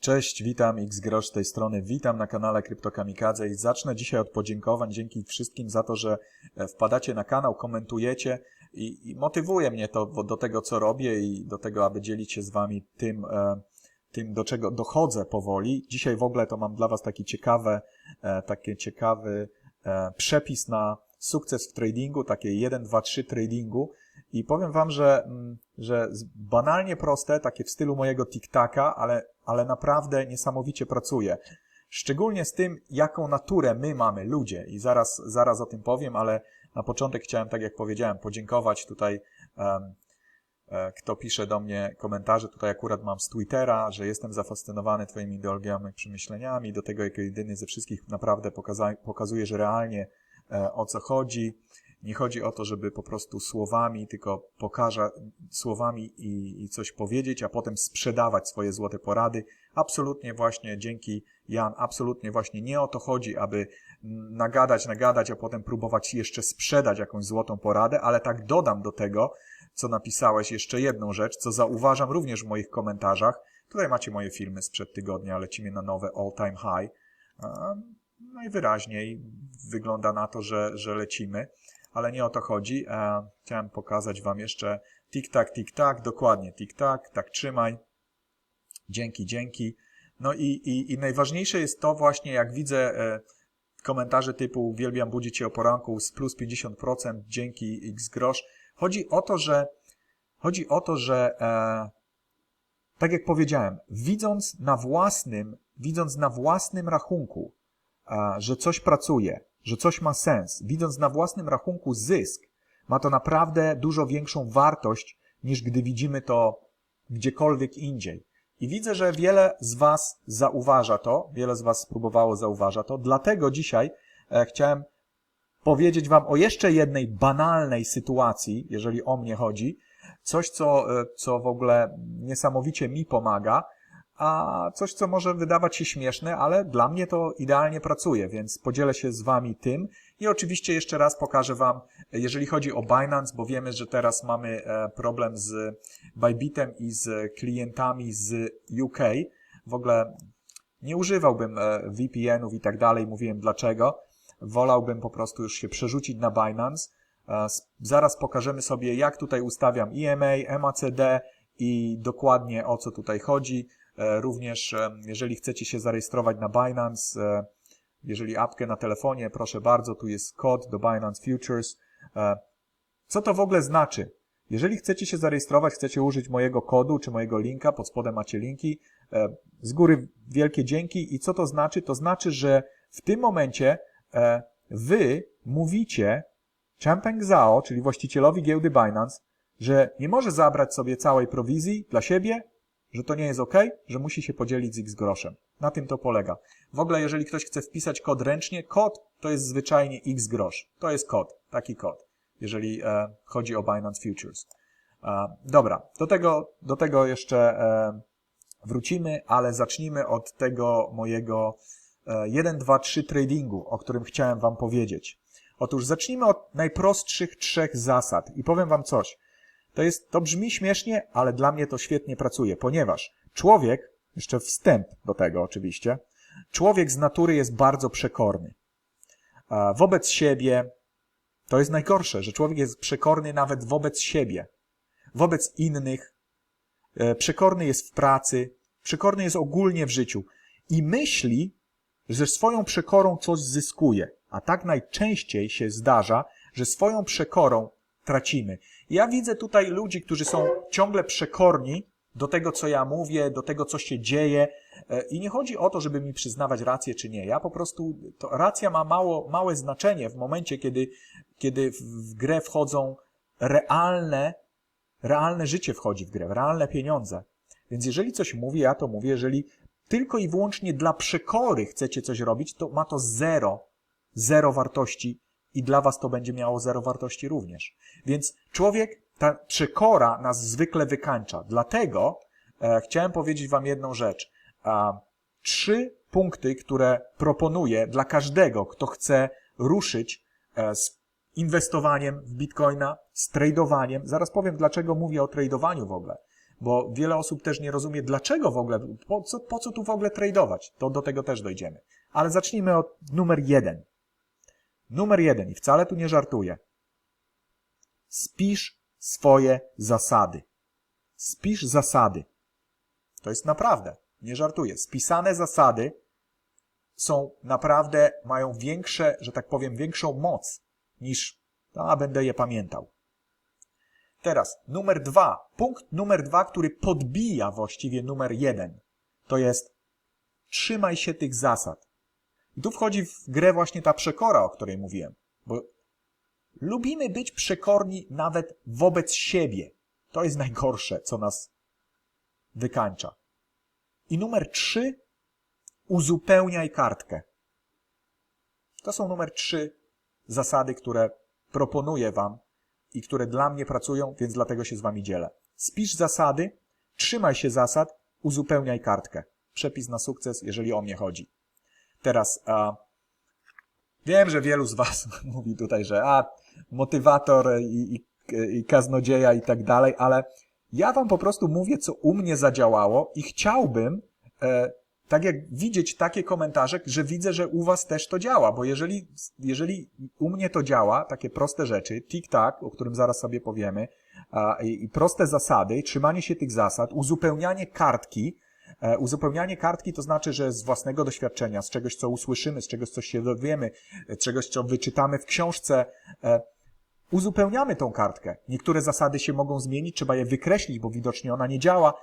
Cześć, witam, X Grosz z tej strony, witam na kanale CryptoKamikadze i zacznę dzisiaj od podziękowań, dzięki wszystkim za to, że e, wpadacie na kanał, komentujecie i, i motywuje mnie to do tego, co robię i do tego, aby dzielić się z wami tym, e, tym, do czego dochodzę powoli. Dzisiaj w ogóle to mam dla was taki ciekawy, taki ciekawy e, przepis na sukces w tradingu, takie 1, 2, 3 tradingu i powiem wam, że, mm, że banalnie proste, takie w stylu mojego TikTaka, ale, ale naprawdę niesamowicie pracuje. Szczególnie z tym, jaką naturę my mamy, ludzie. I zaraz, zaraz o tym powiem, ale na początek chciałem, tak jak powiedziałem, podziękować tutaj, um, kto pisze do mnie komentarze. Tutaj akurat mam z Twittera, że jestem zafascynowany twoimi ideologiami, przemyśleniami. Do tego, jako jedyny ze wszystkich naprawdę pokazuje, że realnie e, o co chodzi. Nie chodzi o to, żeby po prostu słowami, tylko pokażę słowami i, i, coś powiedzieć, a potem sprzedawać swoje złote porady. Absolutnie właśnie dzięki Jan, absolutnie właśnie nie o to chodzi, aby nagadać, nagadać, a potem próbować jeszcze sprzedać jakąś złotą poradę, ale tak dodam do tego, co napisałeś, jeszcze jedną rzecz, co zauważam również w moich komentarzach. Tutaj macie moje filmy sprzed tygodnia, lecimy na nowe all time high. Najwyraźniej wygląda na to, że, że lecimy ale nie o to chodzi. E, chciałem pokazać Wam jeszcze tik-tak, tik-tak, dokładnie tik-tak, tak trzymaj. Dzięki, dzięki. No i, i, i najważniejsze jest to właśnie, jak widzę e, komentarze typu uwielbiam budzić Cię o poranku z plus 50%, dzięki x grosz. Chodzi o to, że chodzi o to, że e, tak jak powiedziałem, widząc na własnym, widząc na własnym rachunku, e, że coś pracuje, że coś ma sens, widząc na własnym rachunku zysk, ma to naprawdę dużo większą wartość niż gdy widzimy to gdziekolwiek indziej. I widzę, że wiele z Was zauważa to, wiele z Was spróbowało zauważa to, dlatego dzisiaj e, chciałem powiedzieć Wam o jeszcze jednej banalnej sytuacji, jeżeli o mnie chodzi, coś, co, e, co w ogóle niesamowicie mi pomaga, a coś, co może wydawać się śmieszne, ale dla mnie to idealnie pracuje, więc podzielę się z Wami tym i oczywiście jeszcze raz pokażę Wam, jeżeli chodzi o Binance, bo wiemy, że teraz mamy e, problem z Bybitem i z klientami z UK. W ogóle nie używałbym e, VPN-ów i tak dalej, mówiłem dlaczego. Wolałbym po prostu już się przerzucić na Binance. E, zaraz pokażemy sobie, jak tutaj ustawiam EMA, MACD i dokładnie o co tutaj chodzi. E, również e, jeżeli chcecie się zarejestrować na Binance, e, jeżeli apkę na telefonie, proszę bardzo, tu jest kod do Binance Futures. Co to w ogóle znaczy? Jeżeli chcecie się zarejestrować, chcecie użyć mojego kodu czy mojego linka, pod spodem macie linki, z góry wielkie dzięki. I co to znaczy? To znaczy, że w tym momencie wy mówicie Champeng Zhao, czyli właścicielowi giełdy Binance, że nie może zabrać sobie całej prowizji dla siebie, że to nie jest ok, że musi się podzielić z x groszem. Na tym to polega. W ogóle, jeżeli ktoś chce wpisać kod ręcznie, kod to jest zwyczajnie x grosz. To jest kod, taki kod, jeżeli e, chodzi o Binance Futures. E, dobra, do tego, do tego jeszcze e, wrócimy, ale zacznijmy od tego mojego e, 1, 2, 3 tradingu, o którym chciałem Wam powiedzieć. Otóż zacznijmy od najprostszych trzech zasad i powiem Wam coś. To, jest, to brzmi śmiesznie, ale dla mnie to świetnie pracuje, ponieważ człowiek, jeszcze wstęp do tego oczywiście, człowiek z natury jest bardzo przekorny. Wobec siebie, to jest najgorsze, że człowiek jest przekorny nawet wobec siebie, wobec innych, e, przekorny jest w pracy, przekorny jest ogólnie w życiu i myśli, że swoją przekorą coś zyskuje. A tak najczęściej się zdarza, że swoją przekorą tracimy. Ja widzę tutaj ludzi, którzy są ciągle przekorni do tego, co ja mówię, do tego, co się dzieje. E, I nie chodzi o to, żeby mi przyznawać rację czy nie. Ja po prostu, to racja ma mało, małe znaczenie w momencie, kiedy, kiedy w grę wchodzą realne, realne życie wchodzi w grę, realne pieniądze. Więc jeżeli coś mówię, ja to mówię, jeżeli tylko i wyłącznie dla przekory chcecie coś robić, to ma to zero, zero wartości i dla was to będzie miało zero wartości również. Więc człowiek, ta przekora nas zwykle wykańcza. Dlatego e, chciałem powiedzieć wam jedną rzecz. E, trzy punkty, które proponuję dla każdego, kto chce ruszyć e, z inwestowaniem w bitcoina, z tradowaniem. Zaraz powiem, dlaczego mówię o tradowaniu w ogóle. bo wiele osób też nie rozumie, dlaczego w ogóle, po co, po co tu w ogóle tradować. To do tego też dojdziemy. Ale zacznijmy od numer jeden. Numer jeden, i wcale tu nie żartuję. Spisz swoje zasady. Spisz zasady. To jest naprawdę, nie żartuję. Spisane zasady są naprawdę, mają większe, że tak powiem, większą moc niż, a będę je pamiętał. Teraz numer dwa, punkt numer dwa, który podbija właściwie numer jeden, to jest trzymaj się tych zasad. I tu wchodzi w grę właśnie ta przekora, o której mówiłem, bo lubimy być przekorni nawet wobec siebie. To jest najgorsze, co nas wykańcza. I numer trzy, uzupełniaj kartkę. To są numer trzy zasady, które proponuję Wam i które dla mnie pracują, więc dlatego się z Wami dzielę. Spisz zasady, trzymaj się zasad, uzupełniaj kartkę. Przepis na sukces, jeżeli o mnie chodzi. Teraz, a, wiem, że wielu z Was mówi tutaj, że a, motywator i, i, i kaznodzieja i tak dalej, ale ja Wam po prostu mówię, co u mnie zadziałało i chciałbym, e, tak jak widzieć takie komentarze, że widzę, że u Was też to działa, bo jeżeli, jeżeli u mnie to działa, takie proste rzeczy, tik-tak, o którym zaraz sobie powiemy, a, i, i proste zasady, trzymanie się tych zasad, uzupełnianie kartki, Uzupełnianie kartki to znaczy, że z własnego doświadczenia, z czegoś, co usłyszymy, z czegoś, co się dowiemy, z czegoś, co wyczytamy w książce, e, uzupełniamy tą kartkę. Niektóre zasady się mogą zmienić, trzeba je wykreślić, bo widocznie ona nie działa.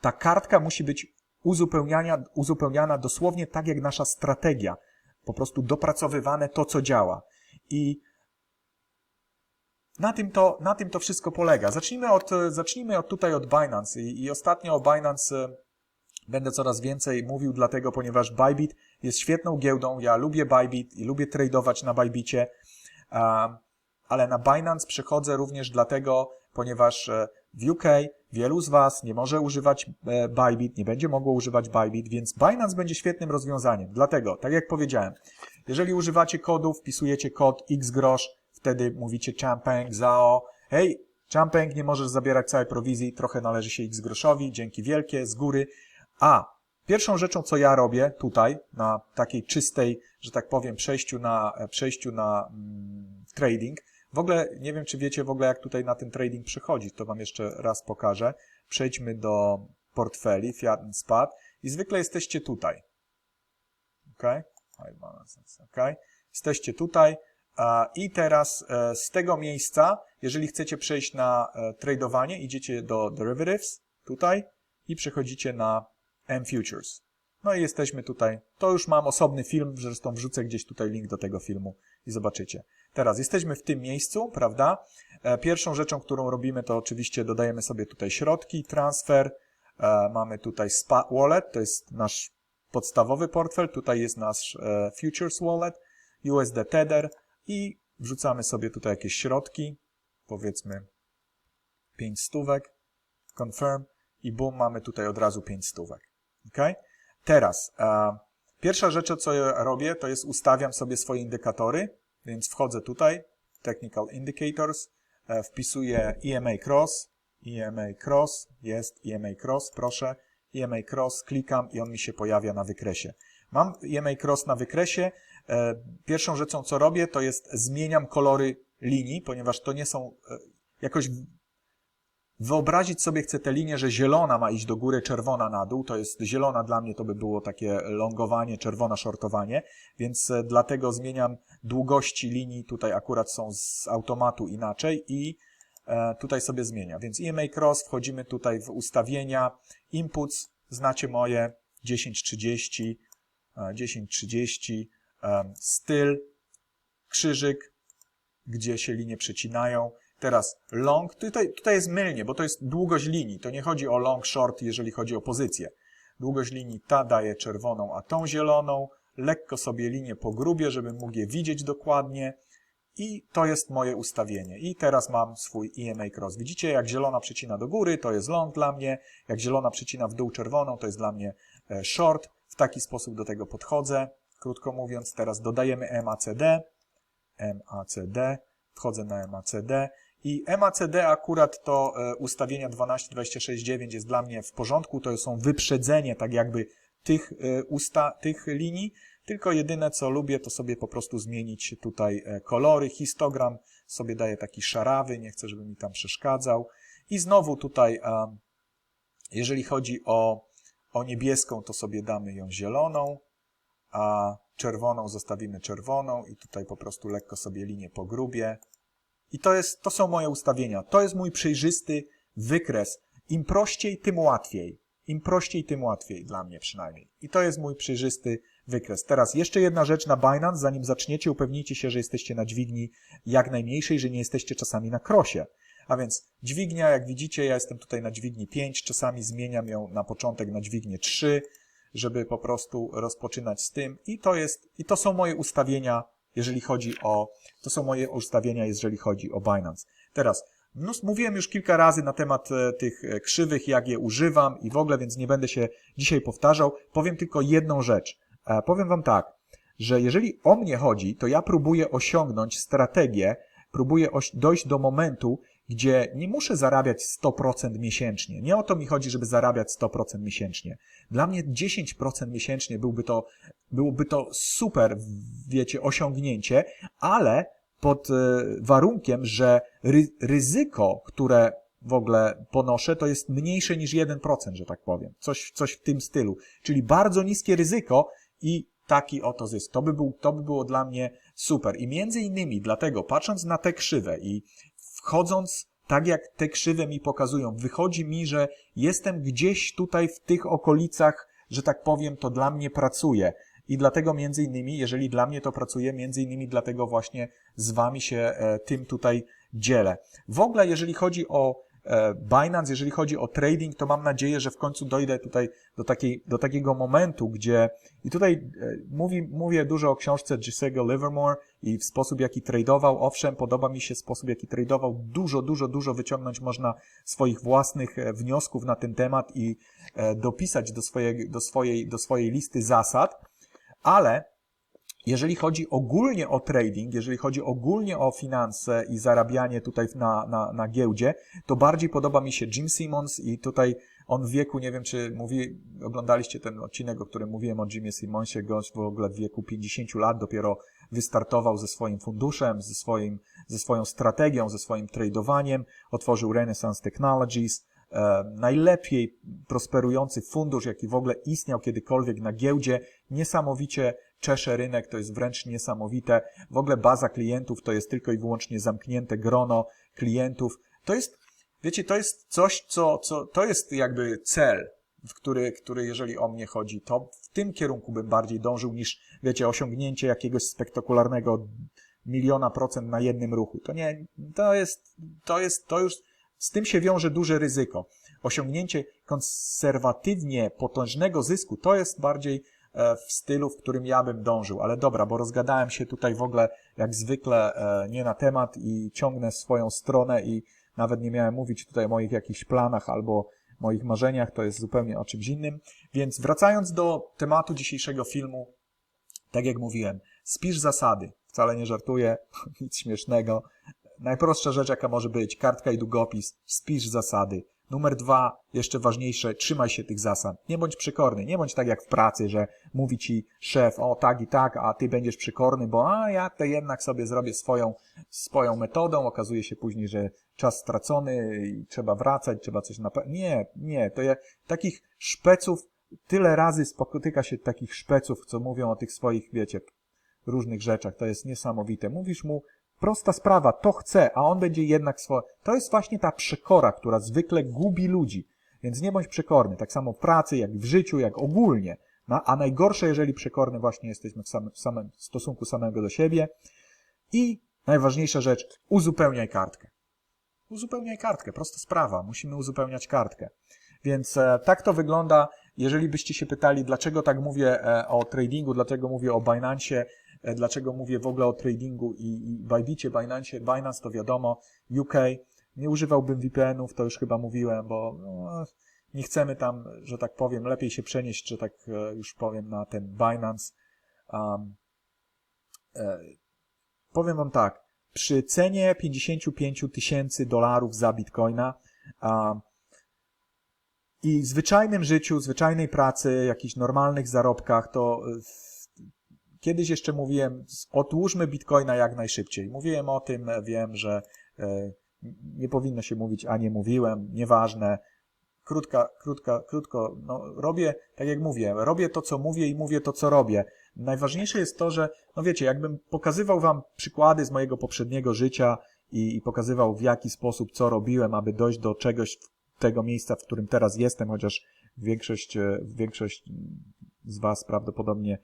Ta kartka musi być uzupełniania, uzupełniana dosłownie tak jak nasza strategia. Po prostu dopracowywane to, co działa. I na tym to, na tym to wszystko polega. Zacznijmy od, zacznijmy od tutaj od Binance. I, I ostatnio o Binance e, będę coraz więcej mówił, dlatego, ponieważ Bybit jest świetną giełdą. Ja lubię Bybit i lubię tradować na Bybicie. Ale na Binance przechodzę również dlatego, ponieważ e, w UK wielu z Was nie może używać e, Bybit, nie będzie mogło używać Bybit, więc Binance będzie świetnym rozwiązaniem. Dlatego, tak jak powiedziałem, jeżeli używacie kodu, wpisujecie kod xgrosz, wtedy mówicie Champeng, Zao, hej, Champeng, nie możesz zabierać całej prowizji, trochę należy się xgroszowi, dzięki wielkie, z góry. A pierwszą rzeczą, co ja robię tutaj, na takiej czystej, że tak powiem, przejściu na, e, przejściu na mm, trading, w ogóle nie wiem, czy wiecie w ogóle, jak tutaj na ten trading przychodzić. To Wam jeszcze raz pokażę. Przejdźmy do portfeli, Fiat SPAT i zwykle jesteście tutaj. Ok? Ok? Jesteście tutaj i teraz e, z tego miejsca, jeżeli chcecie przejść na e, tradowanie, idziecie do Derivatives, tutaj i przechodzicie na M-Futures. No i jesteśmy tutaj. To już mam osobny film, zresztą wrzucę gdzieś tutaj link do tego filmu i zobaczycie. Teraz jesteśmy w tym miejscu, prawda? E, pierwszą rzeczą, którą robimy, to oczywiście dodajemy sobie tutaj środki, transfer. E, mamy tutaj SPA Wallet, to jest nasz podstawowy portfel. Tutaj jest nasz e, Futures Wallet, USD Tether i wrzucamy sobie tutaj jakieś środki, powiedzmy 5 stówek, confirm i boom, mamy tutaj od razu 5 stówek. Okay? Teraz, pierwsza rzecz, co ja robię, to jest ustawiam sobie swoje indykatory więc wchodzę tutaj, Technical Indicators, e, wpisuję EMA Cross, EMA Cross, jest EMA Cross, proszę, EMA Cross, klikam i on mi się pojawia na wykresie. Mam EMA Cross na wykresie. E, pierwszą rzeczą, co robię, to jest zmieniam kolory linii, ponieważ to nie są e, jakoś Wyobrazić sobie chcę tę linię, że zielona ma iść do góry, czerwona na dół. To jest zielona dla mnie to by było takie longowanie, czerwona shortowanie, więc e, dlatego zmieniam długości linii. Tutaj akurat są z automatu inaczej i e, tutaj sobie zmienia. Więc EMA Cross, wchodzimy tutaj w ustawienia, inputs, znacie moje 1030, 1030, e, styl, krzyżyk, gdzie się linie przecinają. Teraz long, tutaj, tutaj jest mylnie, bo to jest długość linii. To nie chodzi o long, short, jeżeli chodzi o pozycję. Długość linii ta daje czerwoną, a tą zieloną. Lekko sobie linię pogrubię, żebym mógł je widzieć dokładnie. I to jest moje ustawienie. I teraz mam swój EMA cross. Widzicie, jak zielona przycina do góry, to jest long dla mnie. Jak zielona przycina w dół czerwoną, to jest dla mnie e, short. W taki sposób do tego podchodzę. Krótko mówiąc, teraz dodajemy MACD. MACD. Wchodzę na MACD I MACD akurat to e, ustawienia 12.26.9 jest dla mnie w porządku, to są wyprzedzenie tak jakby tych, e, usta, tych linii, tylko jedyne co lubię to sobie po prostu zmienić tutaj e, kolory, histogram sobie daję taki szarawy, nie chcę żeby mi tam przeszkadzał. I znowu tutaj jeżeli chodzi o, o niebieską to sobie damy ją zieloną, a czerwoną zostawimy czerwoną i tutaj po prostu lekko sobie linię pogrubię. I to, jest, to są moje ustawienia. To jest mój przejrzysty wykres. Im prościej, tym łatwiej. Im prościej, tym łatwiej, dla mnie przynajmniej. I to jest mój przejrzysty wykres. Teraz jeszcze jedna rzecz na Binance. Zanim zaczniecie, upewnijcie się, że jesteście na dźwigni jak najmniejszej, że nie jesteście czasami na krosie. A więc dźwignia, jak widzicie, ja jestem tutaj na dźwigni 5, czasami zmieniam ją na początek na dźwignię 3, żeby po prostu rozpoczynać z tym. I to jest, i to są moje ustawienia, jeżeli chodzi o, to są moje ustawienia, jeżeli chodzi o Binance. Teraz, no, mówiłem już kilka razy na temat e, tych e, krzywych, jak je używam i w ogóle, więc nie będę się dzisiaj powtarzał. Powiem tylko jedną rzecz. E, powiem wam tak, że jeżeli o mnie chodzi, to ja próbuję osiągnąć strategię, próbuję dojść do momentu, gdzie nie muszę zarabiać 100% miesięcznie. Nie o to mi chodzi, żeby zarabiać 100% miesięcznie. Dla mnie 10% miesięcznie byłby to, byłoby to super, wiecie, osiągnięcie, ale pod e, warunkiem, że ry ryzyko, które w ogóle ponoszę, to jest mniejsze niż 1%, że tak powiem. Coś, coś w tym stylu. Czyli bardzo niskie ryzyko i taki oto zysk. To by, był, to by było dla mnie super. I między innymi dlatego, patrząc na te krzywe i wchodząc tak jak te krzywe mi pokazują, wychodzi mi, że jestem gdzieś tutaj w tych okolicach, że tak powiem, to dla mnie pracuje. I dlatego między innymi, jeżeli dla mnie to pracuje, między innymi dlatego właśnie z wami się e, tym tutaj dzielę. W ogóle, jeżeli chodzi o Binance, jeżeli chodzi o trading, to mam nadzieję, że w końcu dojdę tutaj do, takiej, do takiego momentu, gdzie i tutaj e, mówi, mówię dużo o książce Gisego Livermore i w sposób, jaki tradował. Owszem, podoba mi się sposób, jaki tradował. Dużo, dużo, dużo wyciągnąć można swoich własnych e, wniosków na ten temat i dopisać do swojej, do swojej, do swojej listy zasad, ale jeżeli chodzi ogólnie o trading, jeżeli chodzi ogólnie o finanse i zarabianie tutaj na, na, na giełdzie, to bardziej podoba mi się Jim Simmons i tutaj on w wieku, nie wiem czy mówi, oglądaliście ten odcinek, o którym mówiłem o Jimie Simonsie, gość w ogóle w wieku 50 lat dopiero wystartował ze swoim funduszem, ze, swoim, ze swoją strategią, ze swoim tradowaniem, otworzył Renaissance Technologies, e, najlepiej prosperujący fundusz, jaki w ogóle istniał kiedykolwiek na giełdzie, niesamowicie czesze rynek, to jest wręcz niesamowite. W ogóle baza klientów to jest tylko i wyłącznie zamknięte grono klientów. To jest, wiecie, to jest coś, co, co to jest jakby cel, w który, który jeżeli o mnie chodzi, to w tym kierunku bym bardziej dążył niż, wiecie, osiągnięcie jakiegoś spektakularnego miliona procent na jednym ruchu. To nie, to jest, to jest, to już, z tym się wiąże duże ryzyko. Osiągnięcie konserwatywnie potężnego zysku to jest bardziej w stylu, w którym ja bym dążył. Ale dobra, bo rozgadałem się tutaj w ogóle jak zwykle e, nie na temat i ciągnę swoją stronę i nawet nie miałem mówić tutaj o moich jakichś planach albo moich marzeniach, to jest zupełnie o czymś innym. Więc wracając do tematu dzisiejszego filmu, tak jak mówiłem, spisz zasady. Wcale nie żartuję, nic śmiesznego. Najprostsza rzecz, jaka może być, kartka i długopis, spisz zasady. Numer dwa, jeszcze ważniejsze, trzymaj się tych zasad. Nie bądź przykorny. Nie bądź tak jak w pracy, że mówi ci szef, o tak i tak, a ty będziesz przykorny, bo a ja to jednak sobie zrobię swoją, swoją metodą. Okazuje się później, że czas stracony i trzeba wracać, trzeba coś na... Nie, nie, to ja takich szpeców, tyle razy spotyka się takich szpeców, co mówią o tych swoich, wiecie, różnych rzeczach. To jest niesamowite. Mówisz mu, Prosta sprawa, to chce, a on będzie jednak swoje. To jest właśnie ta przekora, która zwykle gubi ludzi. Więc nie bądź przekorny, tak samo w pracy, jak w życiu, jak ogólnie. No, a najgorsze, jeżeli przekorny właśnie jesteśmy w samym, w samym stosunku samego do siebie. I najważniejsza rzecz, uzupełniaj kartkę. Uzupełniaj kartkę, prosta sprawa, musimy uzupełniać kartkę. Więc e, tak to wygląda. Jeżeli byście się pytali, dlaczego tak mówię e, o tradingu, dlaczego mówię o Binance, dlaczego mówię w ogóle o tradingu i, i Bybicie, Binance, Binance to wiadomo, UK, nie używałbym VPN-ów, to już chyba mówiłem, bo no, nie chcemy tam, że tak powiem, lepiej się przenieść, że tak e, już powiem, na ten Binance. Um, e, powiem wam tak, przy cenie 55 tysięcy dolarów za bitcoina a, i zwyczajnym życiu, zwyczajnej pracy, jakichś normalnych zarobkach, to e, w, kiedyś jeszcze mówiłem, odłóżmy bitcoina jak najszybciej. Mówiłem o tym, wiem, że e, nie powinno się mówić, a nie mówiłem, nieważne. Krótka, krótka, krótko, no robię, tak jak mówię, robię to, co mówię i mówię to, co robię. Najważniejsze jest to, że, no wiecie, jakbym pokazywał wam przykłady z mojego poprzedniego życia i, i pokazywał w jaki sposób, co robiłem, aby dojść do czegoś, tego miejsca, w którym teraz jestem, chociaż większość, e, większość z was prawdopodobnie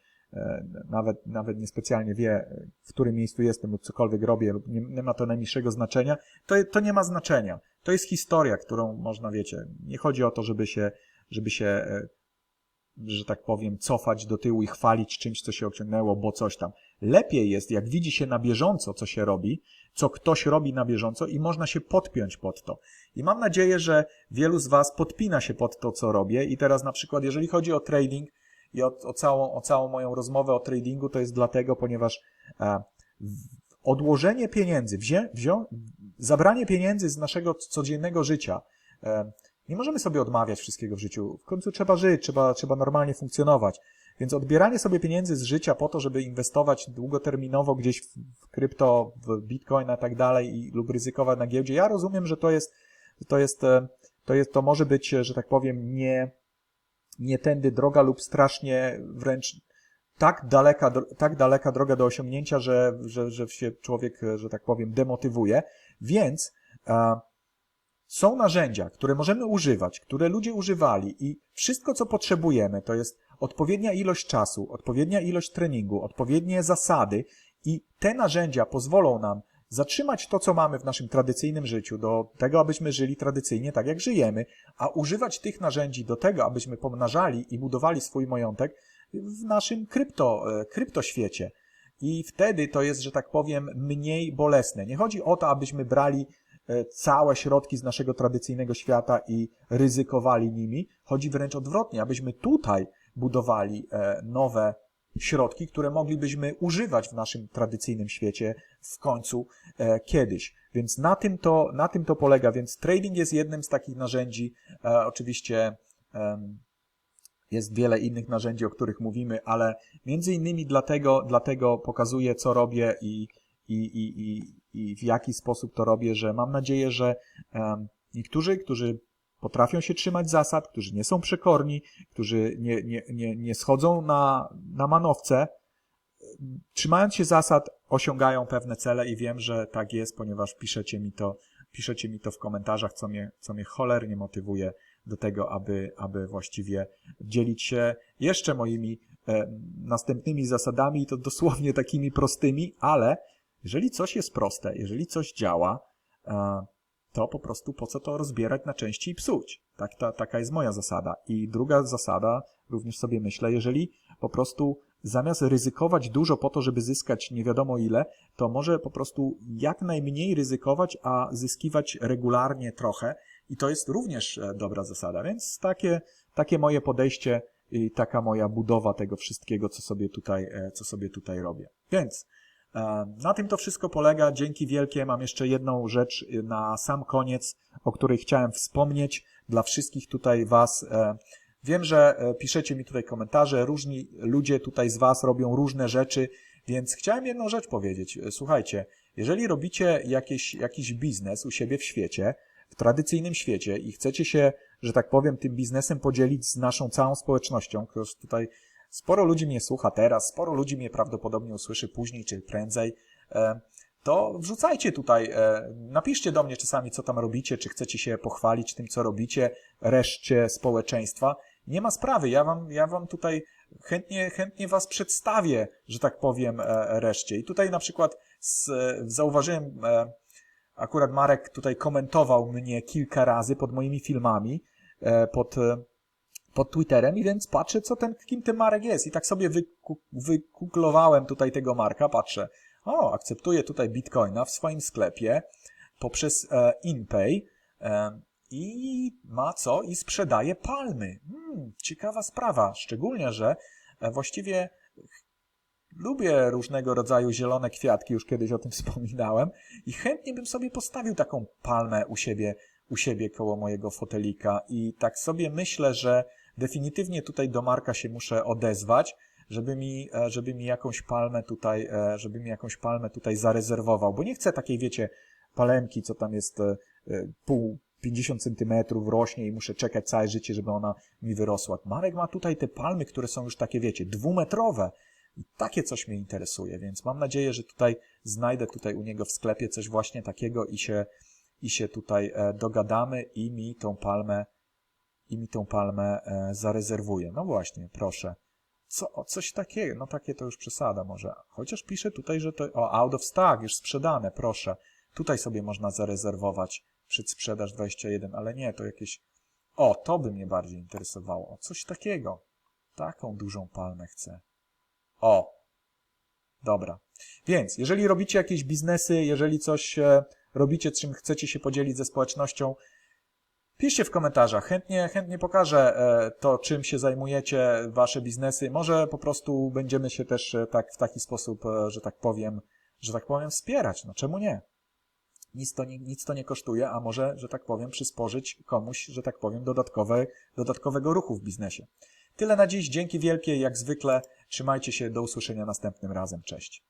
nawet, nawet niespecjalnie wie, e, w którym miejscu jestem lub cokolwiek robię, lub nie, nie ma to najmniejszego znaczenia, to, to nie ma znaczenia. To jest historia, którą można, wiecie, nie chodzi o to, żeby się, żeby się, e, że tak powiem, cofać do tyłu i chwalić czymś, co się osiągnęło, bo coś tam. Lepiej jest, jak widzi się na bieżąco, co się robi, co ktoś robi na bieżąco i można się podpiąć pod to. I mam nadzieję, że wielu z Was podpina się pod to, co robię i teraz na przykład, jeżeli chodzi o trading i o, o, całą, o całą moją rozmowę o tradingu, to jest dlatego, ponieważ e, odłożenie pieniędzy, wzię, wzią, zabranie pieniędzy z naszego codziennego życia, e, nie możemy sobie odmawiać wszystkiego w życiu. W końcu trzeba żyć, trzeba, trzeba normalnie funkcjonować. Więc odbieranie sobie pieniędzy z życia po to, żeby inwestować długoterminowo gdzieś w, w krypto, w bitcoin i tak dalej i, lub ryzykować na giełdzie, ja rozumiem, że to jest, to jest, e, to jest, to może być, e, że tak powiem, nie, nie tędy droga lub strasznie wręcz tak daleka, tak daleka droga do osiągnięcia, że, że, że się człowiek, że tak powiem, demotywuje. Więc są narzędzia, które możemy używać, które ludzie używali i wszystko, co potrzebujemy, to jest odpowiednia ilość czasu, odpowiednia ilość treningu, odpowiednie zasady i te narzędzia pozwolą nam zatrzymać to, co mamy w naszym tradycyjnym życiu, do tego, abyśmy żyli tradycyjnie tak, jak żyjemy, a używać tych narzędzi do tego, abyśmy pomnażali i budowali swój majątek w naszym krypto, e, kryptoświecie. I wtedy to jest, że tak powiem, mniej bolesne. Nie chodzi o to, abyśmy brali e, całe środki z naszego tradycyjnego świata i ryzykowali nimi. Chodzi wręcz odwrotnie, abyśmy tutaj budowali e, nowe środki, które moglibyśmy używać w naszym tradycyjnym świecie w końcu e, kiedyś. Więc na tym, to, na tym to polega. Więc trading jest jednym z takich narzędzi. E, oczywiście em, jest wiele innych narzędzi, o których mówimy, ale między innymi dlatego, dlatego pokazuję, co robię i, i, i, i, i w jaki sposób to robię, że mam nadzieję, że niektórzy, którzy potrafią się trzymać zasad, którzy nie są przekorni, którzy nie, nie, nie, nie schodzą na, na manowce, trzymając się zasad, osiągają pewne cele i wiem, że tak jest, ponieważ piszecie mi to, piszecie mi to w komentarzach, co mnie, co mnie cholernie motywuje do tego, aby, aby właściwie dzielić się jeszcze moimi e, następnymi zasadami, i to dosłownie takimi prostymi, ale jeżeli coś jest proste, jeżeli coś działa, e, to po prostu po co to rozbierać na części i psuć. Tak, ta, taka jest moja zasada. I druga zasada, również sobie myślę, jeżeli po prostu zamiast ryzykować dużo po to, żeby zyskać nie wiadomo ile, to może po prostu jak najmniej ryzykować, a zyskiwać regularnie trochę. I to jest również e, dobra zasada. Więc takie, takie moje podejście i taka moja budowa tego wszystkiego, co sobie tutaj, e, co sobie tutaj robię. Więc na tym to wszystko polega. Dzięki wielkie. Mam jeszcze jedną rzecz e, na sam koniec, o której chciałem wspomnieć dla wszystkich tutaj Was. E, Wiem, że e, piszecie mi tutaj komentarze, różni ludzie tutaj z Was robią różne rzeczy, więc chciałem jedną rzecz powiedzieć. E, Słuchajcie, jeżeli robicie jakieś, jakiś biznes u siebie w świecie, w tradycyjnym świecie i chcecie się, że tak powiem, tym biznesem podzielić z naszą całą społecznością, która tutaj sporo ludzi mnie słucha teraz, sporo ludzi mnie prawdopodobnie usłyszy później czy prędzej, e, to wrzucajcie tutaj, e, napiszcie do mnie czasami, co tam robicie, czy chcecie się pochwalić tym, co robicie, reszcie społeczeństwa. Nie ma sprawy, ja wam, ja wam tutaj chętnie, chętnie was przedstawię, że tak powiem, e, reszcie. I tutaj na przykład z, zauważyłem, akurat Marek tutaj komentował mnie kilka razy pod moimi filmami, pod, pod Twitterem i więc patrzę, co ten, kim ten Marek jest. I tak sobie wyku, wykuklowałem tutaj tego Marka, patrzę, o, akceptuje tutaj Bitcoina w swoim sklepie poprzez e, InPay e, i ma co? I sprzedaje palmy. Hmm, ciekawa sprawa, szczególnie, że e, właściwie lubię różnego rodzaju zielone kwiatki, już kiedyś o tym wspominałem i chętnie bym sobie postawił taką palmę u siebie, u siebie koło mojego fotelika i tak sobie myślę, że definitywnie tutaj do Marka się muszę odezwać, żeby mi, e, żeby mi jakąś palmę tutaj, e, żeby mi jakąś palmę tutaj zarezerwował, bo nie chcę takiej, wiecie, palemki, co tam jest e, pół, 50 centymetrów rośnie i muszę czekać całe życie, żeby ona mi wyrosła. Marek ma tutaj te palmy, które są już takie, wiecie, dwumetrowe. I takie coś mnie interesuje, więc mam nadzieję, że tutaj znajdę tutaj u niego w sklepie coś właśnie takiego i się, i się tutaj dogadamy i mi tą palmę, i mi tą palmę e, zarezerwuje. No właśnie, proszę. Co, coś takiego, no takie to już przesada może. Chociaż pisze tutaj, że to, o, out of stock, już sprzedane, proszę. Tutaj sobie można zarezerwować przedsprzedaż 21, ale nie, to jakieś, o, to by mnie bardziej interesowało. O, coś takiego. Taką dużą palmę chcę. O, dobra. Więc, jeżeli robicie jakieś biznesy, jeżeli coś e, robicie, czym chcecie się podzielić ze społecznością, piszcie w komentarzach. Chętnie, chętnie pokażę e, to, czym się zajmujecie, wasze biznesy. Może po prostu będziemy się też e, tak w taki sposób, e, że tak powiem, że tak powiem, wspierać. No czemu nie? Nic to nie, nic to nie kosztuje, a może, że tak powiem, przysporzyć komuś, że tak powiem, dodatkowe, dodatkowego ruchu w biznesie. Tyle na dziś. Dzięki wielkie, jak zwykle. Trzymajcie się. Do usłyszenia następnym razem. Cześć.